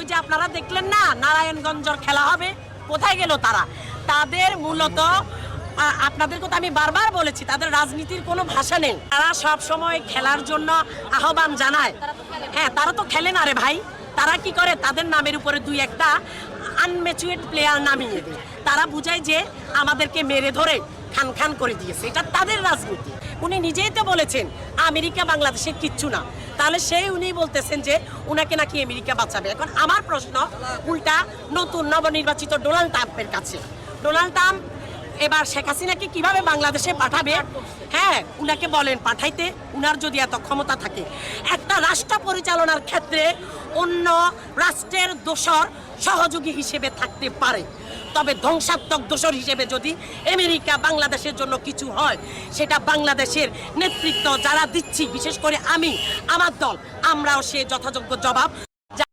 ওই যে আপনারা দেখলেন না নারায়ণগঞ্জর খেলা হবে। কোথায় গেল তারা? তাদের মূলত আ- আপনাদেরকে তো আমি বারবার বলেছি তাদের রাজনীতির কোনো ভাষা নেই। তারা সব সময় খেলার জন্য আহ্বান জানায়। হ্যাঁ তারা তো খেলে না রে ভাই। তারা কি করে? তাদের নামের উপরে দুই একটা আনমেচুয়েট প্লেয়ার নামিয়ে দেয়। তারা বুঝায় যে আমাদেরকে মেরে ধরে খান খান করে দিয়েছে। এটা তাদের রাজনীতি। উনি নিজেই তো বলেছেন আমেরিকা বাংলাদেশে কিচ্ছু না। তাহলে সেই উনি বলতেছেন যে উনাকে নাকি আমেরিকা বাঁচাবে। এখন আমার প্রশ্ন, উল্টা নতুন নবনির্বাচিত ডোনাল্ড ট্রাম্পের কাছে। ডোনাল্ড ট্রাম্প এবার শেখ হাসিনাকে কীভাবে বাংলাদেশে পাঠাবে? হ্যাঁ উনাকে বলেন পাঠাইতে, উনার যদি এত ক্ষমতা থাকে। একটা রাষ্ট্র পরিচালনার ক্ষেত্রে অন্য রাষ্ট্রের দোষর সহযোগী হিসেবে থাকতে পারে। তবে ধ্বংসাত্মক দোষর হিসেবে যদি আমেরিকা বাংলাদেশের জন্য কিছু হয়, সেটা বাংলাদেশের নেতৃত্ব যারা দিচ্ছি, বিশেষ করে আমি, আমার দল, আমরাও সে যথাযোগ্য জবাব